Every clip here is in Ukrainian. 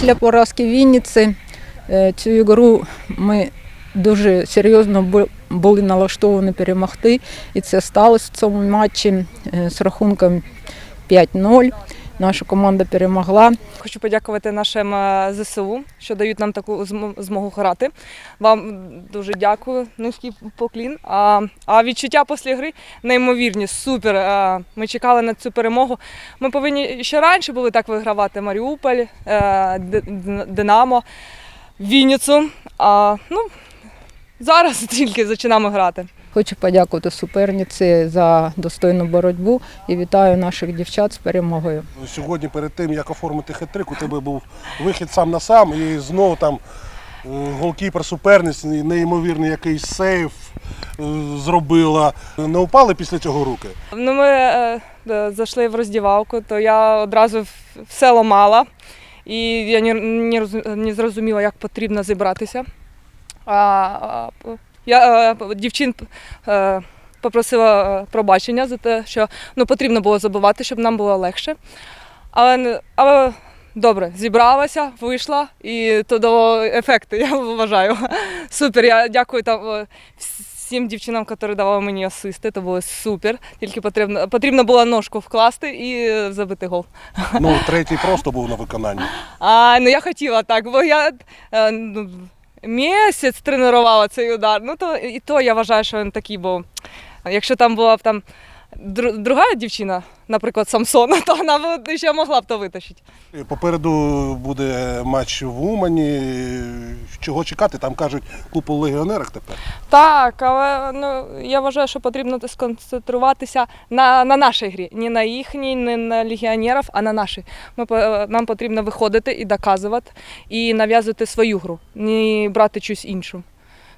Після поразки Вінниці е, цю ігру ми дуже серйозно були налаштовані перемогти, і це сталося в цьому матчі е, з рахунком 5-0. Наша команда перемогла. Хочу подякувати нашим е, ЗСУ, що дають нам таку змогу грати. Вам дуже дякую. Низький поклін. А, а відчуття після гри неймовірні, супер. Е, Ми чекали на цю перемогу. Ми повинні ще раніше були так вигравати Маріуполь, е, Динамо, Вінницю. А ну, зараз тільки починаємо грати. Хочу подякувати суперниці за достойну боротьбу і вітаю наших дівчат з перемогою. Сьогодні перед тим, як оформити хет-трик, у тебе був вихід сам на сам і знову там е, голкіпер суперниці, неймовірний якийсь сейф е, зробила. Не упали після цього руки? Ну, ми е, зайшли в роздівалку, то я одразу все ламала. І я не, не, не зрозуміла, як потрібно зібратися. А, а, я е, дівчин е, попросила е, пробачення за те, що ну, потрібно було забувати, щоб нам було легше. Але, але добре, зібралася, вийшла, і то дало ефекти, я вважаю. Супер. Я дякую там е, всім дівчинам, які давали мені асисти. То було супер. Тільки потрібно, потрібно було ножку вкласти і забити гол. Ну, третій просто був на виконанні. А ну я хотіла так, бо я е, ну, місяць тренувала цей удар. Ну то і то я вважаю, що він такий був. Якщо там була б там друга дівчина, наприклад, Самсона, то вона б ще могла б то витащити. Попереду буде матч в Умані. Чого чекати? Там кажуть, купу легіонерах тепер. Так, але ну, я вважаю, що потрібно сконцентруватися на, на нашій грі. Не на їхній, не на легіонерів, а на нашій. Ми, нам потрібно виходити і доказувати, і нав'язувати свою гру, не брати щось іншу.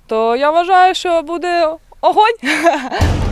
То я вважаю, що буде огонь.